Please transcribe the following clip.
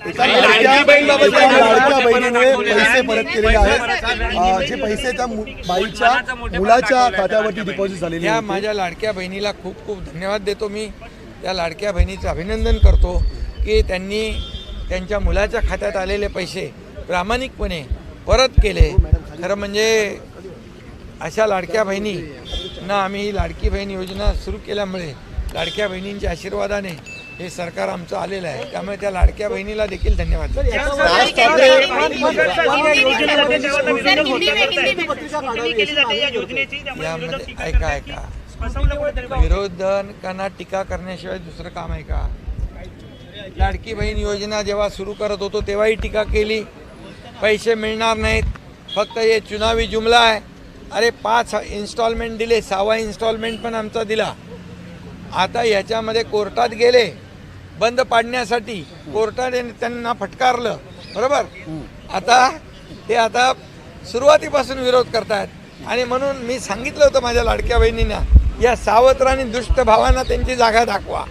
लाडक्या पैसे परत केलेले आहेत. जे पैसे त्या बाईच्या मुलाच्या खात्यावरती डिपॉझिट झालेले या. माझ्या लाडक्या बहिणीला खूप खूप धन्यवाद देतो मी. त्या लाडक्या बहिणीचं अभिनंदन करतो की त्यांनी त्यांच्या मुलाच्या खात्यात आलेले पैसे प्रामाणिकपणे परत केले. खरं म्हणजे अशा लाडक्या बहिणींना आम्ही ही लाडकी बहीण योजना सुरू केल्यामुळे लाडक्या बहिणींच्या आशीर्वादाने हे सरकार आमचं आलेलं आहे. त्यामुळे त्या लाडक्या बहिणीला देखील धन्यवाद. देतो. राज ठाकरे यामध्ये ऐका ऐका. विरोधकांना टीका करण्याशिवाय दुसरं काम आहे का? लाडकी बहीण योजना जेव्हा सुरू करत होतो तेव्हाही टीका केली. पैसे मिळणार नाहीत. फक्त हे चुनावी जुमला आहे. अरे पाच इन्स्टॉलमेंट दिले सहावा इन्स्टॉलमेंट पण आमचा दिला. आता याच्यामध्ये कोर्टात गेले. बंद पाडण्यासाठी कोर्टाने त्यांना फटकारलं. बरोबर? आता ते आता सुरुवातीपासून विरोध करतात आणि म्हणून मी सांगितलं होतं माझ्या लाडक्या बहिणींना या सावत्र आणि दुष्ट भावांना त्यांची जागा दाखवा.